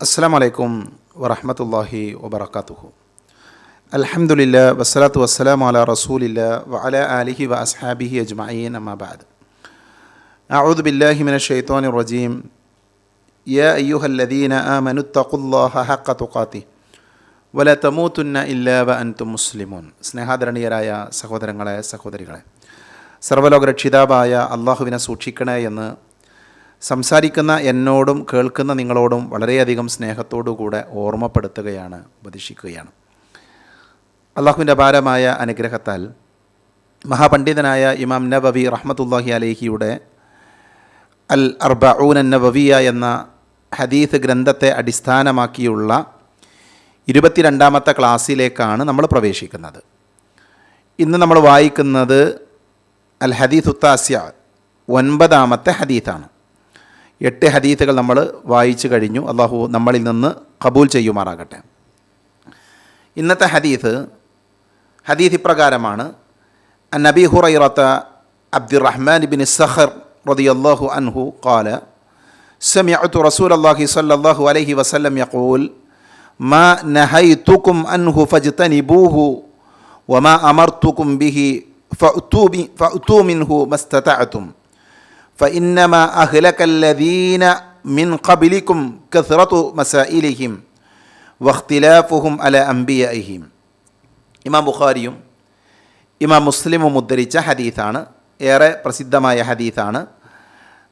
അസ്സാം വലൈക്കും വറഹമത്തല്ലാഹി വബർക്കാത്തുഹു അൽഹംദുലില്ല വസ്സലാത്തു വസ്സലാം അല റസൂലില്ല വഅല ആലിഹി വ അസ്ഹാബിഹി അജ്മഈൻ അമ്മാബാദ് أعوذ بالله من الشيطان الرجيم يا أيها الذين آمنوا اتقوا الله حق تقاته ولا تموتن إلا وأنتم مسلمون സ്നേഹാദരണീയരായ സഹോദരങ്ങളെ സഹോദരികളെ സർവ്വലോക രക്ഷിതാവായ അള്ളാഹുവിനെ സൂക്ഷിക്കണേ എന്ന് സംസാരിക്കുന്ന എന്നോടും കേൾക്കുന്ന നിങ്ങളോടും വളരെയധികം സ്നേഹത്തോടുകൂടെ ഓർമ്മപ്പെടുത്തുകയാണ് ഉപദേശിക്കുകയാണ്. അള്ളാഹുവിന്റെ അപാരമായ അനുഗ്രഹത്താൽ മഹാപണ്ഡിതനായ ഇമാം നബവി റഹ്മത്തുല്ലാഹി അലേഹിയുടെ അൽ അർബഊൻ നബവിയ എന്ന ഹദീസ് ഗ്രന്ഥത്തെ അടിസ്ഥാനമാക്കിയുള്ള ഇരുപത്തിരണ്ടാമത്തെ ക്ലാസ്സിലേക്കാണ് നമ്മൾ പ്രവേശിക്കുന്നത്. ഇന്ന് നമ്മൾ വായിക്കുന്നത് അൽ ഹദീസ് ഉത്താസ്യ ഒൻപതാമത്തെ ഹദീത്താണ് എട്ട് ഹദീത്തുകൾ നമ്മൾ വായിച്ചു കഴിഞ്ഞു അള്ളാഹു നമ്മളിൽ നിന്ന് കബൂൽ ചെയ്യുമാറാകട്ടെ ഇന്നത്തെ ഹദീത്ത് ഹദീത്ത് ഇപ്രകാരമാണ് നബി ഹുറൈറത്ത അബ്ദുറഹ്മാൻ ബിൻ സഹർ رضي الله عنه قال سمعت رسول الله صلى الله عليه وسلم يقول ما نهيتكم عنه فاجتنبوه وما أمرتكم به فأتوا, بي فأتوا منه ما استطعتم ഫഇന്നമ അഹ്ലക്കല്ലദീന മിൻ ഖബിലിക്കും കസ്റത്തു മസഇലിഹിം വഖ്തിലാഫുഹും അല അംബിയഹിം ഇമാം ബുഖാരിയും ഇമാം മുസ്ലിമും ഉദ്ധരിച്ച ഹദീസാണ്. ഏറെ പ്രസിദ്ധമായ ഹദീസാണ്.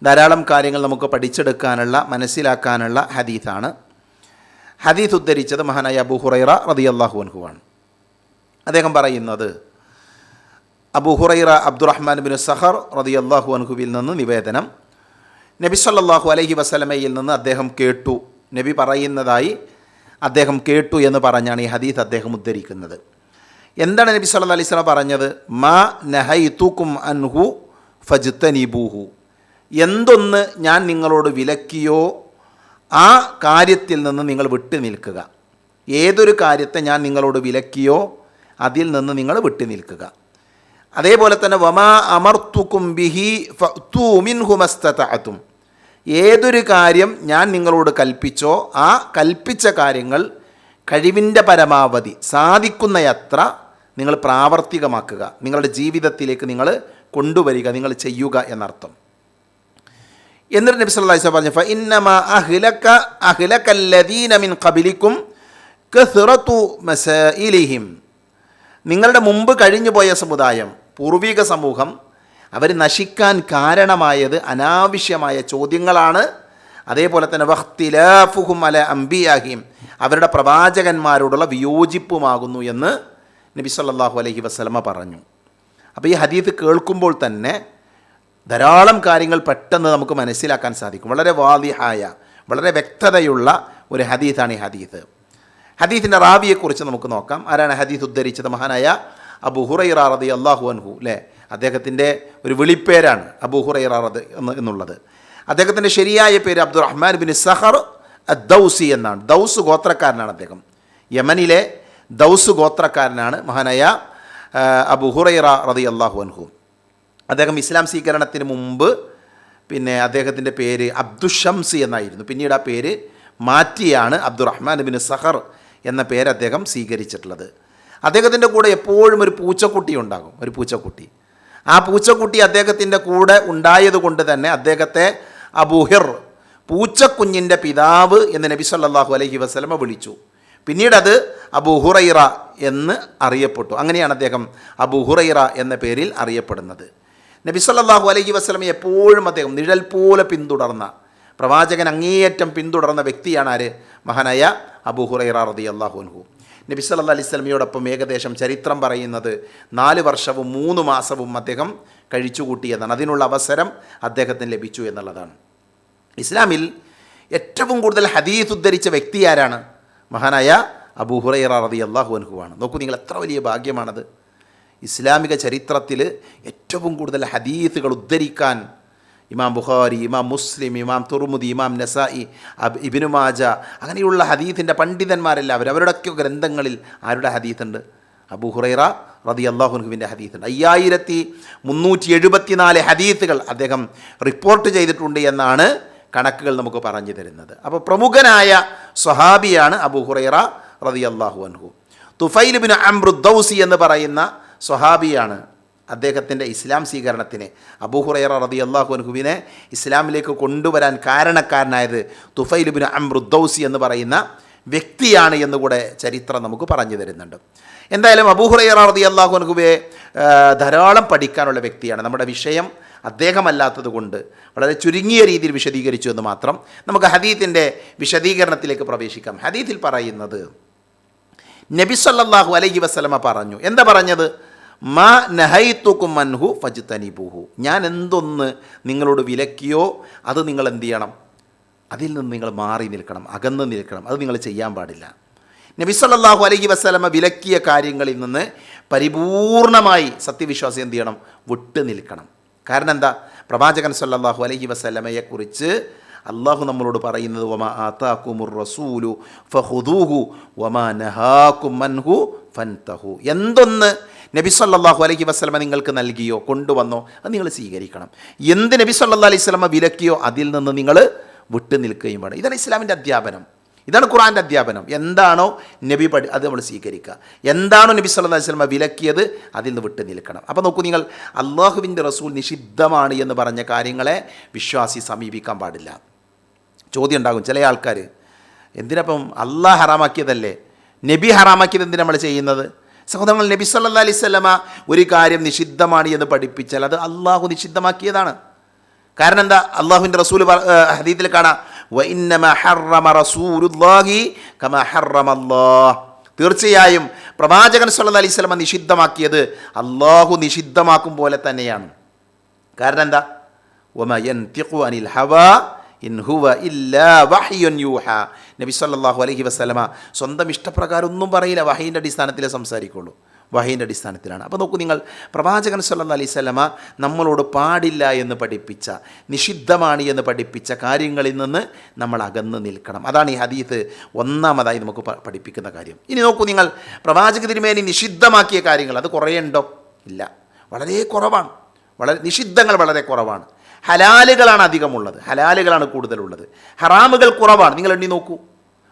ധാരാളം കാര്യങ്ങൾ നമുക്ക് പഠിച്ചെടുക്കാനുള്ള മനസ്സിലാക്കാനുള്ള ഹദീസാണ്. ഹദീസ് ഉദ്ധരിച്ചത് മഹാനായ അബു ഹുറൈറ റതിയല്ലാഹു അൻഹുവാണ് അദ്ദേഹം പറയുന്നത് Abu Hurairah Abdurrahman bin Sakhr റതി അള്ളാഹു അൻഹുവിൽ നിന്ന് നിവേദനം. നബി സല്ലാഹു അലഹി വസലമയിൽ നിന്ന് അദ്ദേഹം കേട്ടു. നബി പറയുന്നതായി അദ്ദേഹം കേട്ടു എന്ന് പറഞ്ഞാണ് ഈ ഹദീസ് അദ്ദേഹം ഉദ്ധരിക്കുന്നത്. എന്താണ് നബി സല്ല അലൈഹി സ്വലം പറഞ്ഞത്? മാ നഹൈ തൂക്കും അൻഹു ഫജ്തനിബൂഹു. എന്തൊന്ന് ഞാൻ നിങ്ങളോട് വിലക്കിയോ ആ കാര്യത്തിൽ നിന്ന് നിങ്ങൾ വിട്ടു നിൽക്കുക. ഏതൊരു കാര്യത്തെ ഞാൻ നിങ്ങളോട് വിലക്കിയോ അതിൽ നിന്ന് നിങ്ങൾ വിട്ടു നിൽക്കുക. അതേപോലെ തന്നെ വമാ അമർത്തുക്കും ബിഹി ഫൂമിൻഹുമസ്തത്തും ഏതൊരു കാര്യം ഞാൻ നിങ്ങളോട് കൽപ്പിച്ചോ ആ കൽപ്പിച്ച കാര്യങ്ങൾ കഴിവിന്റെ പരമാവധി സാധിക്കുന്നയത്ര നിങ്ങൾ പ്രാവർത്തികമാക്കുക. നിങ്ങളുടെ ജീവിതത്തിലേക്ക് നിങ്ങൾ കൊണ്ടുവരിക നിങ്ങൾ ചെയ്യുക എന്നർത്ഥം. എന്നിട്ട് നബി സല്ലല്ലാഹു അലൈഹി പറഞ്ഞു ഫ ഇന്നമ അഹ്ലക അഹ്ലകല്ലദീന മിൻ നിങ്ങളുടെ മുമ്പ് കഴിഞ്ഞു പോയ സമുദായം പൂർവിക സമൂഹം അവർ നശിക്കാൻ കാരണമായത് അനാവശ്യമായ ചോദ്യങ്ങളാണ്. അതേപോലെ തന്നെ വഖ്തിലാഫുഹും അല അംബിയാഹിം അവരുടെ പ്രവാചകന്മാരോടുള്ള വിയോജിപ്പുമാകുന്നു എന്ന് നബി സല്ലാഹു അലഹി വസല്ലമ പറഞ്ഞു. അപ്പോൾ ഈ ഹദീത്ത് കേൾക്കുമ്പോൾ തന്നെ ധാരാളം കാര്യങ്ങൾ പെട്ടെന്ന് നമുക്ക് മനസ്സിലാക്കാൻ സാധിക്കും. വളരെ വാദിഹായ വളരെ വ്യക്തതയുള്ള ഒരു ഹദീത്താണ് ഈ ഹദീത്ത് ഹദീത്തിന്റെ റാവിയെക്കുറിച്ച് നമുക്ക് നോക്കാം. ആരാണ് ഹദീത്ത് ഉദ്ധരിച്ചത്? മഹാനായ അബു ഹുറൈറ റതി അള്ളാഹു അൻഹു അല്ലേ അദ്ദേഹത്തിന്റെ ഒരു വിളിപ്പേരാണ് അബു ഹുറൈറ റത് എന്ന് എന്നുള്ളത്. അദ്ദേഹത്തിന്റെ ശരിയായ പേര് അബ്ദുറഹ്മാൻ ബിൻ സഹർ ദൗസി എന്നാണ്. ദൗസ് ഗോത്രക്കാരനാണ് അദ്ദേഹം. യമനിലെ ദൗസ് ഗോത്രക്കാരനാണ് മഹാനായ അബു ഹുറൈറ റതി അള്ളാഹു അൻഹു. അദ്ദേഹം ഇസ്ലാം സ്വീകരണത്തിന് മുമ്പ് പിന്നെ അദ്ദേഹത്തിന്റെ പേര് അബ്ദുഷംസി എന്നായിരുന്നു. പിന്നീട് ആ പേര് മാറ്റിയാണ് അബ്ദുറഹ്മാൻ ബിൻ സഹർ എന്ന പേര് അദ്ദേഹം സ്വീകരിച്ചിട്ടുള്ളത്. അദ്ദേഹത്തിന്റെ കൂടെ എപ്പോഴും ഒരു പൂച്ചക്കുട്ടി ഉണ്ടാകും ഒരു പൂച്ചക്കുട്ടി. ആ പൂച്ചക്കുട്ടി അദ്ദേഹത്തിന്റെ കൂടെ ഉണ്ടായതുകൊണ്ട് തന്നെ അദ്ദേഹത്തെ അബുഹിർ പൂച്ചക്കുഞ്ഞിന്റെ പിതാവ് എന്ന് നബി സല്ലാഹു അലഹി വസ്ലമ വിളിച്ചു. പിന്നീട് അത് അബു ഹുറൈറ എന്ന് അറിയപ്പെട്ടു. അങ്ങനെയാണ് അദ്ദേഹം അബു ഹുറൈറ എന്ന പേരിൽ അറിയപ്പെടുന്നത്. നബി സല്ലാഹു അലഹി വസ്ലമെ എപ്പോഴും അദ്ദേഹം നിഴൽ പോലെ പിന്തുടർന്ന പ്രവാചകൻ അങ്ങേയറ്റം പിന്തുടർന്ന വ്യക്തിയാണ് ആര്? മഹാനായ അബു ഹുറൈറ റതി അള്ളാഹുൻഹു നബി സല്ലാ അലൈഹി സ്വലമിയോടൊപ്പം ഏകദേശം ചരിത്രം പറയുന്നത് നാല് വർഷവും മൂന്ന് മാസവും അദ്ദേഹം കഴിച്ചുകൂട്ടിയതാണ്. അതിനുള്ള അവസരം അദ്ദേഹത്തിന് ലഭിച്ചു എന്നുള്ളതാണ്. ഇസ്ലാമിൽ ഏറ്റവും കൂടുതൽ ഹദീസ് ഉദ്ധരിച്ച വ്യക്തി ആരാണ്? മഹാനായ അബൂ ഹുറൈറ റതി അള്ളാഹു അനുഹുവാണ് നോക്കൂ നിങ്ങൾ എത്ര വലിയ ഭാഗ്യമാണത്. ഇസ്ലാമിക ചരിത്രത്തിൽ ഏറ്റവും കൂടുതൽ ഹദീസുകൾ ഉദ്ധരിക്കാൻ ഇമാം ബുഖാരി ഇമാം മുസ്ലിം ഇമാം തുർമുദി ഇമാം നസായി ഇബിനു മാജ അങ്ങനെയുള്ള ഹദീത്തിന്റെ പണ്ഡിതന്മാരെല്ലാവരും അവരുടെയൊക്കെ ഗ്രന്ഥങ്ങളിൽ ആരുടെ ഹദീത്തുണ്ട്? അബു ഹുറൈറ റതി അള്ളാഹുൻഹുവിന്റെ ഹദീത്തുണ്ട്. അയ്യായിരത്തി മുന്നൂറ്റി എഴുപത്തിനാല് ഹദീത്തുകൾ അദ്ദേഹം റിപ്പോർട്ട് ചെയ്തിട്ടുണ്ട് എന്നാണ് കണക്കുകൾ നമുക്ക് പറഞ്ഞു തരുന്നത്. അപ്പോൾ പ്രമുഖനായ സ്വഹാബിയാണ് അബു ഹുറൈറ റതി അള്ളാഹു അൻഹു. തുഫൈൽ ബിൻ അംറുദ്ദൌസി എന്ന് പറയുന്ന സ്വഹാബിയാണ് അദ്ദേഹത്തിന്റെ ഇസ്ലാം സ്വീകരണത്തിന് അബൂഹുറൈറ അള്ളാഹു അൻഹുവിനെ ഇസ്ലാമിലേക്ക് കൊണ്ടുവരാൻ കാരണക്കാരനായത് തുഫൈൽ ബിൻ അംറുദ്ദൌസി എന്ന് പറയുന്ന വ്യക്തിയാണ് എന്നുകൂടെ ചരിത്രം നമുക്ക് പറഞ്ഞു തരുന്നുണ്ട്. എന്തായാലും അബൂഹുറൈറ അള്ളാഹു ആ, ധാരാളം പഠിക്കാനുള്ള വ്യക്തിയാണ്. നമ്മുടെ വിഷയം അദ്ദേഹമല്ലാത്തത് കൊണ്ട് വളരെ ചുരുങ്ങിയ രീതിയിൽ വിശദീകരിച്ചു എന്ന് മാത്രം നമുക്ക് ഹദീത്തിന്റെ വിശദീകരണത്തിലേക്ക് പ്രവേശിക്കാം. ഹദീത്തിൽ പറയുന്നത് നബി സല്ലല്ലാഹു അലൈഹി വസ്ലമ പറഞ്ഞു. എന്താ പറഞ്ഞത്? മാ നഹൈത്തുക്കും മൻഹു ഫജ്തനിബുഹു. ഞാൻ എന്തൊന്ന് നിങ്ങളോട് വിലക്കിയോ അത് നിങ്ങൾ എന്ത് ചെയ്യണം? അതിൽ നിന്ന് നിങ്ങൾ മാറി നിൽക്കണം അകന്ന് നിൽക്കണം. അത് നിങ്ങൾ ചെയ്യാൻ പാടില്ല. നബി സല്ലല്ലാഹു അലൈഹി വസല്ലമ വിലക്കിയ കാര്യങ്ങളിൽ നിന്ന് പരിപൂർണമായി സത്യവിശ്വാസി എന്ത് ചെയ്യണം? വിട്ടു നിൽക്കണം. കാരണം എന്താ? പ്രവാചകൻ സല്ലല്ലാഹു അലൈഹി വസല്ലമയെക്കുറിച്ച് അള്ളാഹു നമ്മളോട് പറയുന്നത് വമാ ആത്താക്കുമുർ റസൂലു ഫഹുദൂഹു വമാ നഹാക്കും മൻഹു ഫൻതഹു. എന്തൊന്ന് നബി സല്ലല്ലാഹു അലൈഹി വസല്ലമ നിങ്ങൾക്ക് നൽകിയോ കൊണ്ടുവന്നോ അത് നിങ്ങൾ സ്വീകരിക്കണം. എന്ത് നബി സല്ലല്ലാഹു അലൈഹി വിലക്കിയോ അതിൽ നിന്ന് നിങ്ങൾ വിട്ടു നിൽക്കുകയും വേണം. ഇതാണ് ഇസ്ലാമിന്റെ അധ്യാപനം. ഇതാണ് ഖുറാന്റെ അധ്യാപനം. എന്താണോ നബി പഠി അത് നമ്മൾ സ്വീകരിക്കുക. എന്താണോ നബി സല്ലല്ലാഹു അലൈഹി സ്വലമ വിലക്കിയത് അതിൽ നിന്ന് വിട്ടു നിൽക്കണം. അപ്പോൾ നോക്കൂ നിങ്ങൾ അള്ളാഹുവിന്റെ റസൂൽ നിഷിദ്ധമാണ് എന്ന് പറഞ്ഞ കാര്യങ്ങളെ വിശ്വാസി സമീപിക്കാൻ പാടില്ല. ചോദ്യം ഉണ്ടാകും ചില ആൾക്കാർ എന്തിനപ്പം അള്ളാഹ് ഹറാമാക്കിയതല്ലേ? നബി ഹറാമാക്കിയത് എന്തിനാ നമ്മൾ ചെയ്യുന്നത്? സഹോദരങ്ങൾ നബി സല്ലാ സ്വലമ ഒരു കാര്യം നിഷിദ്ധമാണ് എന്ന് പഠിപ്പിച്ചാൽ അത് അള്ളാഹു നിഷിദ്ധമാക്കിയതാണ്. കാരണം എന്താ? അള്ളാഹുവിന്റെ റസൂൽ ഹദീത്തിൽ കാണാം. തീർച്ചയായും പ്രവാചകൻ സല്ല അലൈഹി സ്വലമ നിഷിദ്ധമാക്കിയത് അള്ളാഹു നിഷിദ്ധമാക്കും പോലെ തന്നെയാണ്. കാരണം എന്താ? ഹവാ ഇൻ ഹുവ ഇല്ലാ വഹ്യുൻ യൂഹ. നബി സല്ലാഹു അലഹി വസല്ലമ സ്വന്തം ഇഷ്ടപ്രകാരം ഒന്നും പറയില്ല വഹീന്റെ അടിസ്ഥാനത്തിലേ സംസാരിക്കുള്ളൂ. വഹീന്റെ അടിസ്ഥാനത്തിലാണ്. അപ്പോൾ നോക്കൂ നിങ്ങൾ പ്രവാചകൻ സല്ലാ അലൈഹി സ്വലമ നമ്മളോട് പാടില്ല എന്ന് പഠിപ്പിച്ച നിഷിദ്ധമാണ് എന്ന് പഠിപ്പിച്ച കാര്യങ്ങളിൽ നിന്ന് നമ്മൾ അകന്ന് നിൽക്കണം. അതാണ് ഈ ഹദീത്ത് ഒന്നാമതായി നമുക്ക് പഠിപ്പിക്കുന്ന കാര്യം. ഇനി നോക്കൂ നിങ്ങൾ പ്രവാചക തിരുമേനി നിഷിദ്ധമാക്കിയ കാര്യങ്ങൾ അത് കുറേ ഉണ്ടോ? ഇല്ല. വളരെ കുറവാണ്. വളരെ നിഷിദ്ധങ്ങൾ വളരെ കുറവാണ്. ഹലാലുകളാണ് അധികമുള്ളത്. ഹലാലുകളാണ് കൂടുതലുള്ളത്. ഹറാമുകൾ കുറവാണ്. നിങ്ങൾ എണ്ണി നോക്കൂ.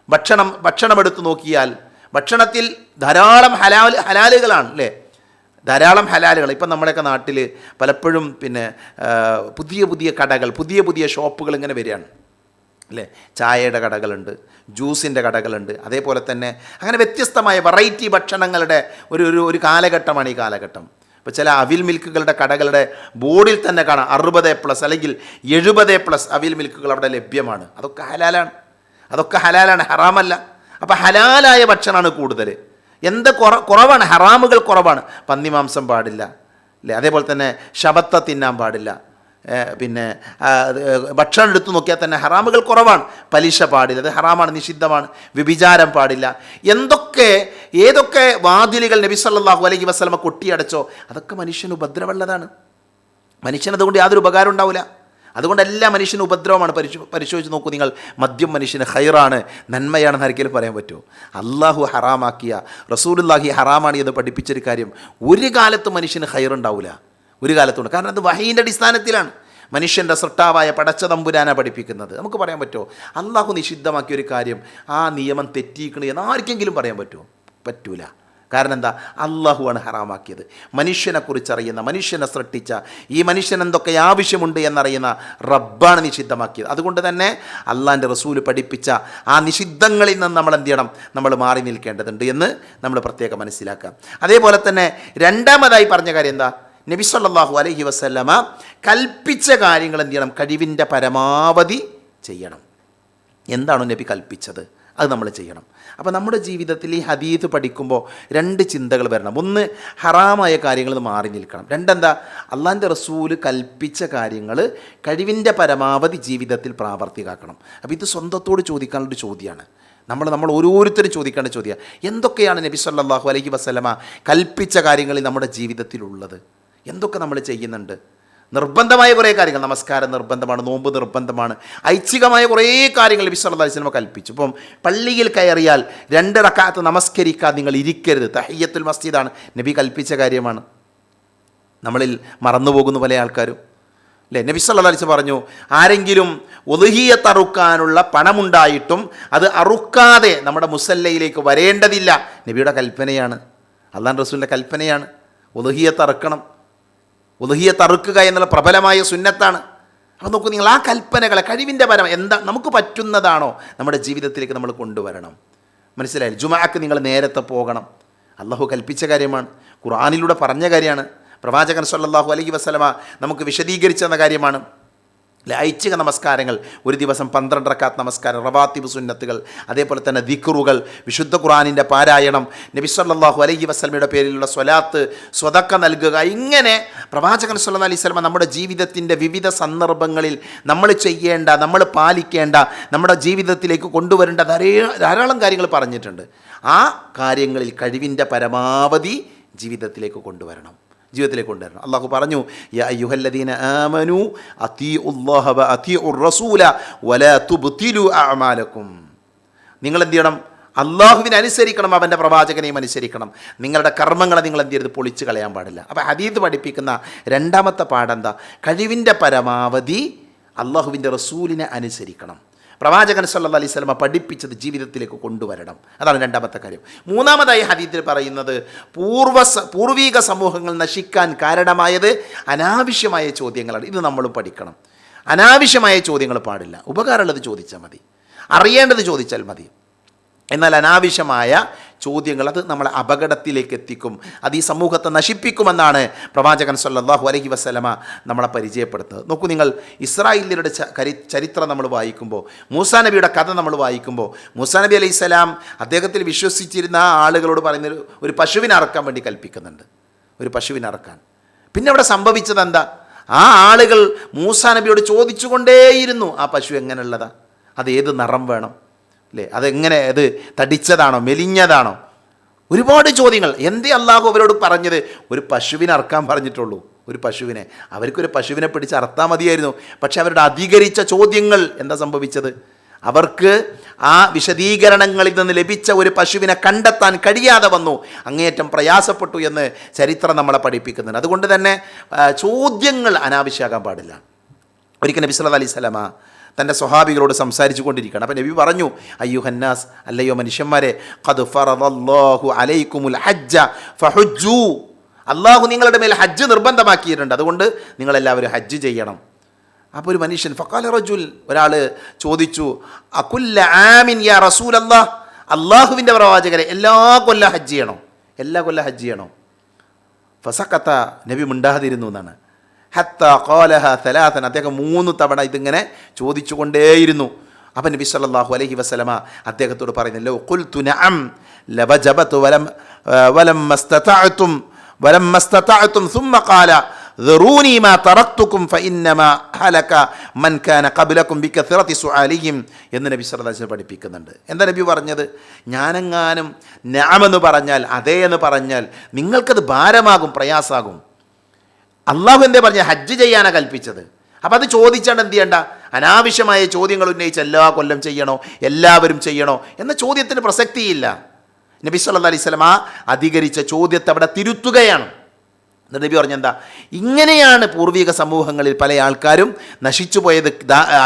ഭക്ഷണം ഭക്ഷണം എടുത്തു നോക്കിയാൽ ഭക്ഷണത്തിൽ ധാരാളം ഹലാൽ ഹലാലുകളാണ് അല്ലേ? ധാരാളം ഹലാലുകൾ. ഇപ്പം നമ്മുടെയൊക്കെ നാട്ടിൽ പലപ്പോഴും പിന്നെ പുതിയ പുതിയ കടകൾ പുതിയ പുതിയ ഷോപ്പുകൾ ഇങ്ങനെ വരികയാണ് അല്ലേ? ചായയുടെ കടകളുണ്ട് ജ്യൂസിന്റെ കടകളുണ്ട് അതേപോലെ തന്നെ അങ്ങനെ വ്യത്യസ്തമായ വെറൈറ്റി ഭക്ഷണങ്ങളുടെ ഒരു ഒരു ഒരു കാലഘട്ടമാണ് ഈ കാലഘട്ടം. ഇപ്പോൾ ചില അവിൽ മിൽക്കുകളുടെ കടകളുടെ ബോർഡിൽ തന്നെ കാണാം അറുപത് പ്ലസ് അല്ലെങ്കിൽ എഴുപത് പ്ലസ് അവിൽ മിൽക്കുകൾ അവിടെ ലഭ്യമാണ്. അതൊക്കെ ഹലാലാണ്. അതൊക്കെ ഹലാലാണ് ഹറാമല്ല. അപ്പോൾ ഹലാലായ ഭക്ഷണമാണ് കൂടുതൽ എന്ത് കുറ കുറവാണ്? ഹറാമുകൾ കുറവാണ്. പന്നിമാംസം പാടില്ല. അല്ലേ? അതേപോലെ തന്നെ ശബത്ത തിന്നാൻ പാടില്ല. പിന്നെ ഭക്ഷണം എടുത്തു നോക്കിയാൽ തന്നെ ഹറാമുകൾ കുറവാണ്. പലിശ പാടില്ല. അത് ഹറാമാണ് നിഷിദ്ധമാണ്. വ്യഭിചാരം പാടില്ല. എന്തൊക്കെ ഏതൊക്കെ വാതിലുകൾ നബി സല്ലല്ലാഹു അലൈഹി വസ്ലമ കൊട്ടിയടച്ചോ അതൊക്കെ മനുഷ്യന് ഉപദ്രവമുള്ളതാണ്. മനുഷ്യൻ അതുകൊണ്ട് യാതൊരു ഉപകാരം ഉണ്ടാവില്ല. അതുകൊണ്ട് എല്ലാ മനുഷ്യനും ഉപദ്രവമാണ്. പരിശോ പരിശോധിച്ച് നോക്കൂ നിങ്ങൾ. മദ്യം മനുഷ്യന് ഹൈറാണ് നന്മയാണെന്ന് ആർക്കെങ്കിലും പറയാൻ പറ്റുമോ അള്ളാഹു ഹറാമാക്കിയ റസൂലുല്ലാഹി ഹറാമാണ് എന്ന് പഠിപ്പിച്ചൊരു കാര്യം. ഒരു കാലത്ത് മനുഷ്യന് ഹൈറുണ്ടാവില്ല ഒരു കാലത്തുണ്ട് കാരണം അത് വഹീന്റെ അടിസ്ഥാനത്തിലാണ്. മനുഷ്യന്റെ സൃഷ്ടാവായ പടച്ച തമ്പുരാനാണ് പഠിപ്പിക്കുന്നത്. നമുക്ക് പറയാൻ പറ്റുമോ? അള്ളാഹു നിഷിദ്ധമാക്കിയ ഒരു കാര്യം ആ നിയമം തെറ്റിയിക്കണ എന്ന് ആർക്കെങ്കിലും പറയാൻ പറ്റുമോ? പറ്റൂല. കാരണം എന്താ? അള്ളാഹുവാണ് ഹറാമാക്കിയത്. മനുഷ്യനെക്കുറിച്ചറിയുന്ന മനുഷ്യനെ സൃഷ്ടിച്ച ഈ മനുഷ്യൻ എന്തൊക്കെ ആവശ്യമുണ്ട് എന്നറിയുന്ന റബ്ബാണ് നിഷിദ്ധമാക്കിയത്. അതുകൊണ്ട് തന്നെ അള്ളാന്റെ റസൂൽ പഠിപ്പിച്ച ആ നിഷിദ്ധങ്ങളിൽ നിന്ന് നമ്മൾ എന്ത് ചെയ്യണം? നമ്മൾ മാറി നിൽക്കേണ്ടതുണ്ട് എന്ന് നമ്മൾ പ്രത്യേകം മനസ്സിലാക്കാം. അതേപോലെ തന്നെ രണ്ടാമതായി പറഞ്ഞ കാര്യം എന്താ? നബി സല്ലല്ലാഹു അലൈഹി വസല്ലമ കൽപ്പിച്ച കാര്യങ്ങൾ എന്ത് ചെയ്യണം? കഴിവിന്റെ പരമാവധി ചെയ്യണം. എന്താണ് നബി കൽപ്പിച്ചത്? അത് നമ്മൾ ചെയ്യണം. അപ്പോൾ നമ്മുടെ ജീവിതത്തിൽ ഈ ഹദീത്ത് പഠിക്കുമ്പോൾ രണ്ട് ചിന്തകൾ വരണം. ഒന്ന് ഹറാമായ കാര്യങ്ങൾ മാറി നിൽക്കണം. രണ്ടെന്താ? അള്ളാന്റെ റസൂൽ കൽപ്പിച്ച കാര്യങ്ങൾ കഴിവിന്റെ പരമാവധി ജീവിതത്തിൽ പ്രാവർത്തികമാക്കണം അപ്പോൾ ഇത് സ്വന്തത്തോട് ചോദിക്കാനുള്ളൊരു ചോദ്യമാണ്. നമ്മൾ നമ്മൾ ഓരോരുത്തരും ചോദിക്കേണ്ട ചോദ്യം എന്തൊക്കെയാണ് നബി സല്ലല്ലാഹു അലൈഹി വസ്ലമ കൽപ്പിച്ച കാര്യങ്ങളിൽ നമ്മുടെ ജീവിതത്തിലുള്ളത്? എന്തൊക്കെ നമ്മൾ ചെയ്യുന്നുണ്ട്? നിർബന്ധമായ കുറേ കാര്യങ്ങൾ. നമസ്കാരം നിർബന്ധമാണ് നോമ്പ് നിർബന്ധമാണ്. ഐച്ഛികമായ കുറേ കാര്യങ്ങൾ നബി സിനിമ കൽപ്പിച്ചു. ഇപ്പം പള്ളിയിൽ കയറിയാൽ രണ്ട് റക്കാത്ത് നമസ്കരിക്കാൻ നിങ്ങൾ ഇരിക്കരുത്. തഹയ്യത്തുൽ മസ്ജിദാണ്. നബി കൽപ്പിച്ച കാര്യമാണ്. നമ്മളിൽ മറന്നുപോകുന്ന പല ആൾക്കാരും. അല്ലേ? നബി സല്ലാസ് പറഞ്ഞു ആരെങ്കിലും ഒതുഹിയത്ത് അറുക്കാനുള്ള പണമുണ്ടായിട്ടും അത് അറുക്കാതെ നമ്മുടെ മുസല്ലയിലേക്ക് വരേണ്ടതില്ല. നബിയുടെ കൽപ്പനയാണ്. അള്ളാൻ റസൂലിന്റെ കൽപ്പനയാണ്. ഒതുഹിയത്ത് അറുക്കണം ഒതുഹിയത്ത് തറുക്കുക എന്നുള്ള പ്രബലമായ സുന്നത്താണ്. അപ്പോൾ നോക്കൂ നിങ്ങൾ ആ കൽപ്പനകളെ കഴിവിന്റെ പരം എന്താ നമുക്ക് പറ്റുന്നതാണോ നമ്മുടെ ജീവിതത്തിലേക്ക് നമ്മൾ കൊണ്ടുവരണം. മനസ്സിലായി ജുമാക്ക് നിങ്ങൾ നേരത്തെ പോകണം. അള്ളാഹു കൽപ്പിച്ച കാര്യമാണ്. ഖുർആാനിലൂടെ പറഞ്ഞ കാര്യമാണ്. പ്രവാചകൻ സല്ലാഹു അലൈഹി വസല്ലമ നമുക്ക് വിശദീകരിച്ചെന്ന കാര്യമാണ്. ഐച്ഛിക നമസ്കാരങ്ങൾ ഒരു ദിവസം പന്ത്രണ്ട് റക്കാത്ത് നമസ്കാരം റവാത്തിബ് സുന്നത്തുകൾ അതേപോലെ തന്നെ ദിക്റുകൾ വിശുദ്ധ ഖുറാനിന്റെ പാരായണം നബി സല്ലല്ലാഹു അലൈഹി വസല്ലമയുടെ പേരിലുള്ള സ്വലാത്ത് സ്വതക്ക നൽകുക ഇങ്ങനെ പ്രവാചകൻ സല്ലാ അലൈഹി സ്വലമ നമ്മുടെ ജീവിതത്തിന്റെ വിവിധ സന്ദർഭങ്ങളിൽ നമ്മൾ ചെയ്യേണ്ട നമ്മൾ പാലിക്കേണ്ട നമ്മുടെ ജീവിതത്തിലേക്ക് കൊണ്ടുവരേണ്ട ധാരാളം കാര്യങ്ങൾ പറഞ്ഞിട്ടുണ്ട്. ആ കാര്യങ്ങളിൽ കഴിവിന്റെ പരമാവധി ജീവിതത്തിലേക്ക് കൊണ്ടുവരണം. ജീവിതത്തിലേക്ക് കൊണ്ടുവരണം. അള്ളാഹു പറഞ്ഞു യാ അയ്യുഹല്ലദീന ആമനു അതി അത്തിഉർ റസൂല വലാ തുബ്തിലു അമാലക്കും നിങ്ങൾ എന്ത് ചെയ്യണം? അള്ളാഹുവിനെ അനുസരിക്കണം അവന്റെ പ്രവാചകനെയും അനുസരിക്കണം. നിങ്ങളുടെ കർമ്മങ്ങളെ നിങ്ങൾ എന്ത് ചെയ്യരുത്? പൊളിച്ചു കളയാൻ പാടില്ല. അപ്പോൾ ഹദീദ് പഠിപ്പിക്കുന്ന രണ്ടാമത്തെ പാഠം എന്താ? കഴിവിന്റെ പരമാവധി അള്ളാഹുവിന്റെ റസൂലിനെ അനുസരിക്കണം. പ്രവാചകൻ സല്ലല്ലാഹു അലൈഹി സ്വലമ പഠിപ്പിച്ചത് ജീവിതത്തിലേക്ക് കൊണ്ടുവരണം. അതാണ് രണ്ടാമത്തെ കാര്യം. മൂന്നാമതായി ഹദീത്തിൽ പറയുന്നത് പൂർവ പൂർവീക സമൂഹങ്ങൾ നശിക്കാൻ കാരണമായത് അനാവശ്യമായ ചോദ്യങ്ങളാണ്. ഇത് നമ്മൾ പഠിക്കണം. അനാവശ്യമായ ചോദ്യങ്ങൾ പാടില്ല. ഉപകാരമുള്ളത് ചോദിച്ചാൽ മതി. അറിയേണ്ടത് ചോദിച്ചാൽ മതി. എന്നാൽ അനാവശ്യമായ ചോദ്യങ്ങൾ അത് നമ്മളെ അപകടത്തിലേക്ക് എത്തിക്കും അത് ഈ സമൂഹത്തെ നശിപ്പിക്കുമെന്നാണ് പ്രവാചകൻ സല്ലാഹു അലഹി വസ്ലമ നമ്മളെ പരിചയപ്പെടുത്തുന്നത്. നോക്കൂ നിങ്ങൾ ഇസ്രായേലിയരുടെ ചരിത്രം നമ്മൾ വായിക്കുമ്പോൾ മൂസാ നബിയുടെ കഥ നമ്മൾ വായിക്കുമ്പോൾ മൂസാ നബി അലൈഹി സ്വലാം അദ്ദേഹത്തിൽ വിശ്വസിച്ചിരുന്ന ആളുകളോട് പറയുന്ന ഒരു- പശുവിനെ അറക്കാൻ വേണ്ടി കൽപ്പിക്കുന്നുണ്ട്. ഒരു പശുവിനെ അറക്കാൻ. പിന്നെ അവിടെ സംഭവിച്ചത് എന്താ? ആ ആളുകൾ മൂസാ നബിയോട് ചോദിച്ചുകൊണ്ടേയിരുന്നു ആ പശു എങ്ങനെയുള്ളതാ? അത് ഏത് നിറം വേണം? അല്ലേ അതെങ്ങനെ അത് തടിച്ചതാണോ മെലിഞ്ഞതാണോ? ഒരുപാട് ചോദ്യങ്ങൾ. എന്തേ അള്ളാഹു അവരോട് പറഞ്ഞത്? ഒരു പശുവിനെ അറക്കാൻ പറഞ്ഞിട്ടുള്ളൂ. ഒരു പശുവിനെ. അവർക്കൊരു പശുവിനെ പിടിച്ച് അറത്താൽ മതിയായിരുന്നു. പക്ഷെ അവരുടെ അധികരിച്ച ചോദ്യങ്ങൾ എന്താ സംഭവിച്ചത്? അവർക്ക് ആ വിശദീകരണങ്ങളിൽ നിന്ന് ലഭിച്ച ഒരു പശുവിനെ കണ്ടെത്താൻ കഴിയാതെ വന്നു. അങ്ങേയറ്റം പ്രയാസപ്പെട്ടു എന്ന് ചരിത്രം നമ്മളെ പഠിപ്പിക്കുന്നുണ്ട്. അതുകൊണ്ട് തന്നെ ചോദ്യങ്ങൾ അനാവശ്യമാകാൻ പാടില്ല. ഒരിക്കൽ നബി അലി അലൈഹി സ്വലമ തന്റെ സ്വഹാബികളോട് സംസാരിച്ചു കൊണ്ടിരിക്കുകയാണ്. അപ്പം നബി പറഞ്ഞു അയ്യോ ഹന്നാസ് അല്ലയോ മനുഷ്യന്മാരെ ഖദ് ഹജ്ജ അള്ളാഹു നിങ്ങളുടെ മേൽ ഹജ്ജ് നിർബന്ധമാക്കിയിട്ടുണ്ട്. അതുകൊണ്ട് നിങ്ങളെല്ലാവരും ഹജ്ജ് ചെയ്യണം. അപ്പോൾ ഒരു മനുഷ്യൻ ഫക്കാല റജുൽ ഒരാൾ ചോദിച്ചു അകുല്ല ആമിൻ യാ റസൂൽ അല്ലാഹ് അള്ളാഹുവിന്റെ പ്രവാചകരെ എല്ലാ കൊല്ലം ഹജ്ജ് ചെയ്യണോ? എല്ലാ കൊല്ലം ഹജ്ജ് ചെയ്യണോ? ഫസക്കത്ത നബി മിണ്ടാതിരുന്നു എന്നാണ്. ഹത്ത കോലഹ സലാസൻ അദ്ദേഹം മൂന്ന് തവണ ഇതിങ്ങനെ ചോദിച്ചുകൊണ്ടേയിരുന്നു അപ്പം നബി സല്ലല്ലാഹു അലൈഹി വസല്ലമ അദ്ദേഹത്തോട് പറയുന്നല്ലോ ഖുൽതു നഅം ലവജബതു വലം വലം മസ്തതഅതും വലം മസ്തതഅതും ثم قال ذروني ما تركتكم فإنما هلك من كان قبلكم بكثرة سؤالهم എന്ന് നബി സല്ലല്ലാഹു അലൈഹി വസല്ലം പഠിപ്പിക്കുന്നുണ്ട് എന്താ നബി പറഞ്ഞത് ഞാനെങ്ങാനും നഅമെന്ന് പറഞ്ഞാൽ അതേ എന്ന് പറഞ്ഞാൽ നിങ്ങൾക്കത് ഭാരമാകും പ്രയാസാകും അള്ളാഹു എന്തേ പറഞ്ഞ ഹജ്ജ് ചെയ്യാനാണ് കൽപ്പിച്ചത്? അപ്പം അത് ചോദിച്ചാണ്ട് എന്ത് ചെയ്യണ്ട? അനാവശ്യമായ ചോദ്യങ്ങൾ ഉന്നയിച്ച് എല്ലാ കൊല്ലം ചെയ്യണോ? എല്ലാവരും ചെയ്യണോ? എന്ന ചോദ്യത്തിന് പ്രസക്തിയില്ല. നബി സല്ലല്ലാഹു അലൈഹി ആ അധികരിച്ച ചോദ്യത്തെ അവിടെ തിരുത്തുകയാണ്. എന്നിട്ട് നബി പറഞ്ഞെന്താ ഇങ്ങനെയാണ് പൂർവിക സമൂഹങ്ങളിൽ പല ആൾക്കാരും നശിച്ചുപോയത്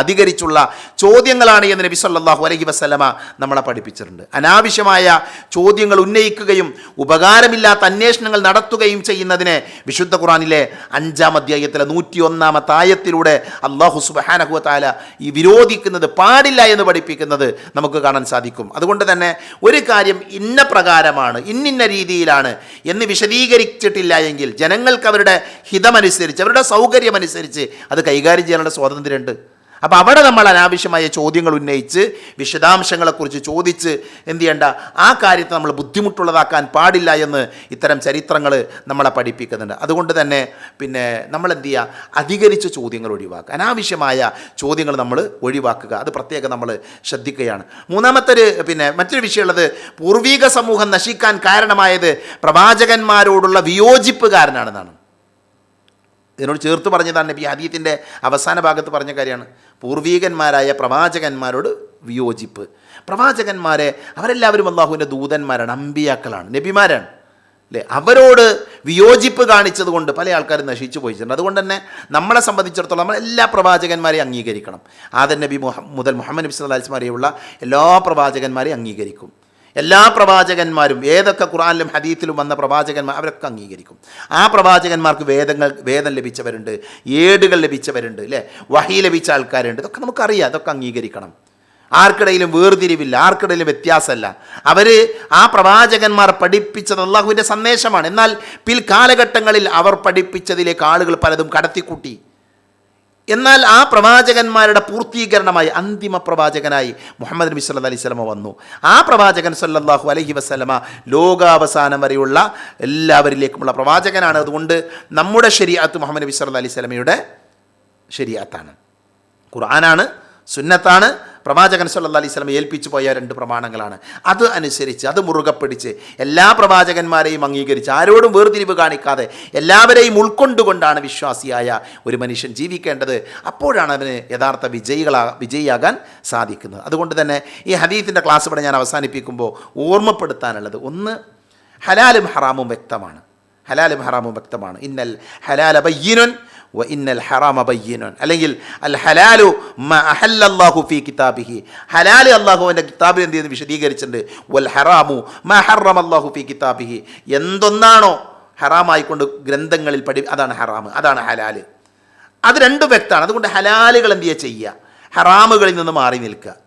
അധികരിച്ചുള്ള ചോദ്യങ്ങളാണ് എന്ന് നബി സല്ലാഹു അലഹി വസ്ലമ നമ്മളെ പഠിപ്പിച്ചിട്ടുണ്ട്. അനാവശ്യമായ ചോദ്യങ്ങൾ ഉന്നയിക്കുകയും ഉപകാരമില്ലാത്ത അന്വേഷണങ്ങൾ നടത്തുകയും ചെയ്യുന്നതിനെ വിശുദ്ധ ഖുറാനിലെ അഞ്ചാം അധ്യായത്തിലെ നൂറ്റി ഒന്നാമത്തെ ആയത്തിലൂടെ അള്ളാഹു സുബാനഹുത്താല ഈ വിരോധിക്കുന്നത് പാടില്ല എന്ന് പഠിപ്പിക്കുന്നത് നമുക്ക് കാണാൻ സാധിക്കും. അതുകൊണ്ട് തന്നെ ഒരു കാര്യം ഇന്ന പ്രകാരമാണ് ഇന്നിന്ന രീതിയിലാണ് എന്ന് വിശദീകരിച്ചിട്ടില്ല എങ്കിൽ ജനങ്ങൾക്ക് അവരുടെ ഹിതമനുസരിച്ച് അവരുടെ സൗകര്യമനുസരിച്ച് അത് കൈകാര്യം ചെയ്യാനുള്ള സ്വാതന്ത്ര്യമുണ്ട്. അപ്പോൾ അവിടെ നമ്മൾ അനാവശ്യമായ ചോദ്യങ്ങൾ ഉന്നയിച്ച് വിശദാംശങ്ങളെക്കുറിച്ച് ചോദിച്ച് എന്ത് ചെയ്യേണ്ട? ആ കാര്യത്തെ നമ്മൾ ബുദ്ധിമുട്ടുള്ളതാക്കാൻ പാടില്ല എന്ന് ഇത്തരം ചരിത്രങ്ങൾ നമ്മളെ പഠിപ്പിക്കുന്നുണ്ട്. അതുകൊണ്ട് തന്നെ പിന്നെ നമ്മൾ എന്ത് ചെയ്യുക? അധികരിച്ച ചോദ്യങ്ങൾ ഒഴിവാക്കുക. അനാവശ്യമായ ചോദ്യങ്ങൾ നമ്മൾ ഒഴിവാക്കുക. അത് പ്രത്യേകം നമ്മൾ ശ്രദ്ധിക്കുകയാണ്. മൂന്നാമത്തെ ഒരു പിന്നെ മറ്റൊരു വിഷയമുള്ളത് പൂർവീക സമൂഹം നശിക്കാൻ കാരണമായത് പ്രവാചകന്മാരോടുള്ള വിയോജിപ്പ് കാരനാണെന്നാണ് ഇതിനോട് ചേർത്ത് പറഞ്ഞതാണ് നബി ഹദീത്തിന്റെ അവസാന ഭാഗത്ത് പറഞ്ഞ കാര്യമാണ്. പൂർവീകന്മാരായ പ്രവാചകന്മാരോട് വിയോജിപ്പ്. പ്രവാചകന്മാരെ അവരെല്ലാവരും അള്ളാഹുവിന്റെ ദൂതന്മാരാണ് അമ്പിയാക്കളാണ് നബിമാരാണ്. അല്ലേ അവരോട് വിയോജിപ്പ് കാണിച്ചത് കൊണ്ട് പല ആൾക്കാരും നശിച്ചു പോയിട്ടുണ്ട്. അതുകൊണ്ട് തന്നെ നമ്മളെ സംബന്ധിച്ചിടത്തോളം നമ്മൾ എല്ലാ പ്രവാചകന്മാരെയും അംഗീകരിക്കണം. ആദർ നബി മുഹ മുതൽ മുഹമ്മദ് നബി സല്ലാ വരെയുള്ള എല്ലാ പ്രവാചകന്മാരെയും അംഗീകരിക്കും. എല്ലാ പ്രവാചകന്മാരും ഏതൊക്കെ ഖുറാനിലും ഹദീത്തിലും വന്ന പ്രവാചകന്മാർ അവരൊക്കെ അംഗീകരിക്കും. ആ പ്രവാചകന്മാർക്ക് വേദങ്ങൾ വേദം ലഭിച്ചവരുണ്ട് ഏടുകൾ ലഭിച്ചവരുണ്ട് അല്ലേ വഹി ലഭിച്ച ആൾക്കാരുണ്ട്. ഇതൊക്കെ നമുക്കറിയാം അതൊക്കെ അംഗീകരിക്കണം. ആർക്കിടയിലും വേർതിരിവില്ല ആർക്കിടയിലും വ്യത്യാസമല്ല. അവർ ആ പ്രവാചകന്മാർ പഠിപ്പിച്ചത് അള്ളാഹുവിന്റെ സന്ദേശമാണ്. എന്നാൽ പിൽ കാലഘട്ടങ്ങളിൽ അവർ പഠിപ്പിച്ചതിലേക്ക് ആളുകൾ പലതും കടത്തിക്കൂട്ടി. എന്നാൽ ആ പ്രവാചകന്മാരുടെ പൂർത്തീകരണമായി അന്തിമ പ്രവാചകനായി മുഹമ്മദ് നബി സല്ല അലൈഹി സ്വലമ വന്നു. ആ പ്രവാചകൻ സല്ലാഹു അലഹി വസ്ലമ ലോകാവസാനം വരെയുള്ള എല്ലാവരിലേക്കുമുള്ള പ്രവാചകനാണ്. അതുകൊണ്ട് നമ്മുടെ ശരിയാത്ത് മുഹമ്മദ് നബി സല്ല അലൈഹി സ്വലമയുടെ ശരിയാത്താണ് ഖുർആനാണ് സുന്നത്താണ് പ്രവാചകൻ സല്ലല്ലാഹു അലൈഹി സ്വലം ഏൽപ്പിച്ചു പോയ രണ്ട് പ്രമാണങ്ങളാണ്. അത് അനുസരിച്ച് അത് മുറുകെ പിടിച്ച് എല്ലാ പ്രവാചകന്മാരെയും അംഗീകരിച്ച് ആരോടും വേർതിരിവ് കാണിക്കാതെ എല്ലാവരെയും ഉൾക്കൊണ്ടുകൊണ്ടാണ് വിശ്വാസിയായ ഒരു മനുഷ്യൻ ജീവിക്കേണ്ടത്. അപ്പോഴാണ് അവന് യഥാർത്ഥ വിജയികളാ വിജയിയാകാൻ സാധിക്കുന്നത്. അതുകൊണ്ട് തന്നെ ഈ ഹദീത്തിന്റെ ക്ലാസ് ഇവിടെ ഞാൻ അവസാനിപ്പിക്കുമ്പോൾ ഓർമ്മപ്പെടുത്താനുള്ളത് ഒന്ന് ഹലാലും ഹറാമും വ്യക്തമാണ്. ഹലാലും ഹറാമും വ്യക്തമാണ്. ഇന്നൽ ഹലാല ബയ്യനുൻ വ ഇന്നൽ ഹറാമ ബയ്യനുൻ. അല്ലെങ്കിൽ അൽ ഹലാലു അഹല്ലല്ലാഹു ഫീ കിതാബിഹി. ഹലാൽ അള്ളാഹുവിന്റെ കിതാബിൽ എന്ത് ചെയ്ത് വിശദീകരിച്ചിട്ടുണ്ട്. വൽ ഹറാമു മ ഹറം അള്ളാഹു ഫീ കിതാബിഹി. എന്തൊന്നാണോ ഹറാമായിക്കൊണ്ട് ഗ്രന്ഥങ്ങളിൽ പഠി അതാണ് ഹറാം അതാണ് ഹലാൽ. അത് രണ്ടും വ്യക്തമാണ്. അതുകൊണ്ട് ഹലാലുകൾ എന്ത് ചെയ്യുക ചെയ്യുക? ഹറാമുകളിൽ നിന്ന് മാറി നിൽക്കുക.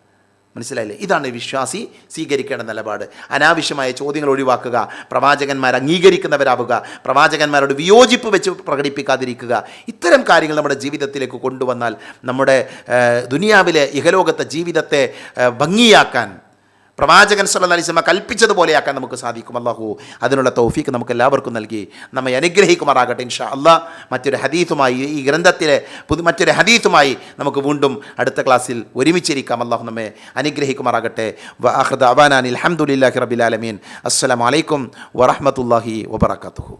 മനസ്സിലായില്ലേ? ഇതാണ് വിശ്വാസി സ്വീകരിക്കേണ്ട നിലപാട്. അനാവശ്യമായ ചോദ്യങ്ങൾ ഒഴിവാക്കുക പ്രവാചകന്മാർ അംഗീകരിക്കുന്നവരാവുക പ്രവാചകന്മാരോട് വിയോജിപ്പ് വെച്ച് പ്രകടിപ്പിക്കാതിരിക്കുക. ഇത്തരം കാര്യങ്ങൾ നമ്മുടെ ജീവിതത്തിലേക്ക് കൊണ്ടുവന്നാൽ നമ്മുടെ ദുനിയാവിലെ ഇഹലോകത്തെ ജീവിതത്തെ ഭംഗിയാക്കാൻ പ്രവാചകൻ സല്ല അലിസ്മ കൽപ്പിച്ചതുപോലെയാക്കാൻ നമുക്ക് സാധിക്കും. അള്ളാഹു അതിനുള്ള തൗഫീക്ക് നമുക്ക് എല്ലാവർക്കും നൽകി. നമ്മെ അനുഗ്രഹിക്കുമാറാകട്ടെ ഇൻഷാ അള്ളാഹ് മറ്റൊരു ഹദീഫുമായി ഈ ഗ്രന്ഥത്തിലെ പുതു മറ്റൊരു ഹദീഫുമായി നമുക്ക് വീണ്ടും അടുത്ത ക്ലാസ്സിൽ ഒരുമിച്ചിരിക്കാം. അള്ളാഹു നമ്മെ അനുഗ്രഹിക്കുമാറാകട്ടെ. വഅഖദ അബാനാൻ അലഹമുല്ലാഹി റബിലാലമീൻ അസ്സലാമലൈക്കും വറഹമത്തല്ലാഹി വബർക്കാത്തുഹു